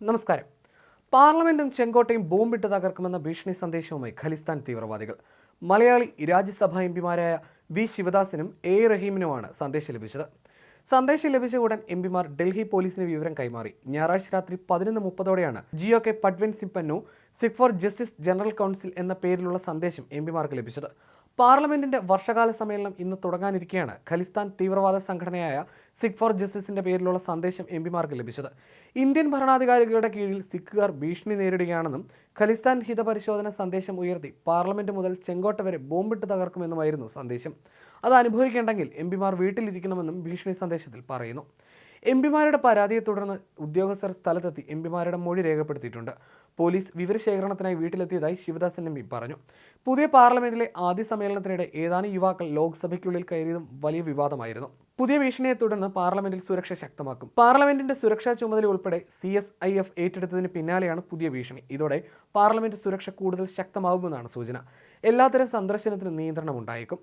നമസ്കാരം. പാർലമെന്റും ചെങ്കോട്ടയും ബോംബിട്ട് തകർക്കുമെന്ന ഭീഷണി സന്ദേശവുമായി ഖലിസ്ഥാൻ തീവ്രവാദികൾ. മലയാളി രാജ്യസഭാ എം പിമാരായ വി ശിവദാസിനും എ റഹീമിനുമാണ് സന്ദേശം ലഭിച്ചത്. സന്ദേശം ലഭിച്ച ഉടൻ എം പിമാർ ഡൽഹി പോലീസിന് വിവരം കൈമാറി. ഞായറാഴ്ച രാത്രി പതിനൊന്ന് മുപ്പതോടെയാണ് ജിയോ കെ പഡ്വൻ സിപ്പന്നു Sikh for justice general council എന്ന പേരിലുള്ള സന്ദേശം എം പിമാർക്ക് ലഭിച്ചത്. പാർലമെന്റിന്റെ വർഷകാല സമ്മേളനം ഇന്ന് തുടങ്ങാനിരിക്കെയാണ് ഖലിസ്ഥാൻ തീവ്രവാദ സംഘടനയായ സിഖ് ഫോർ ജസ്റ്റിസിന്റെ പേരിലുള്ള സന്ദേശം എം പിമാർക്ക് ലഭിച്ചത്. ഇന്ത്യൻ ഭരണാധികാരികളുടെ കീഴിൽ സിഖുകാർ ഭീഷണി നേരിടുകയാണെന്നും ഖലിസ്ഥാൻ ഹിതപരിശോധന സന്ദേശം ഉയർത്തി പാർലമെന്റ് മുതൽ ചെങ്കോട്ട വരെ ബോംബിട്ട് തകർക്കുമെന്നുമായിരുന്നു സന്ദേശം. അത് അനുഭവിക്കേണ്ടെങ്കിൽ എം പിമാർ വീട്ടിലിരിക്കണമെന്നും ഭീഷണി സന്ദേശത്തിൽ പറയുന്നു. എം പിമാരുടെ പരാതിയെ തുടർന്ന് ഉദ്യോഗസ്ഥർ സ്ഥലത്തെത്തി എം പിമാരുടെ മൊഴി രേഖപ്പെടുത്തിയിട്ടുണ്ട്. പോലീസ് വിവരശേഖരണത്തിനായി വീട്ടിലെത്തിയതായി ശിവദാസൻ എം പി പറഞ്ഞു. പുതിയ പാർലമെന്റിലെ ആദ്യ സമ്മേളനത്തിനിടെ ഏതാനും യുവാക്കൾ ലോക്സഭയ്ക്കുള്ളിൽ കയറിയതും വലിയ വിവാദമായിരുന്നു. പുതിയ ഭീഷണിയെ തുടർന്ന് പാർലമെന്റിൽ സുരക്ഷ ശക്തമാക്കും. പാർലമെന്റിന്റെ സുരക്ഷാ ചുമതല ഉൾപ്പെടെ സി എസ് ഐ എഫ് ഏറ്റെടുത്തതിന് പിന്നാലെയാണ് പുതിയ ഭീഷണി. ഇതോടെ പാർലമെന്റ് സുരക്ഷ കൂടുതൽ ശക്തമാകുമെന്നാണ് സൂചന. എല്ലാത്തരം സന്ദർശനത്തിന് നിയന്ത്രണം ഉണ്ടായേക്കും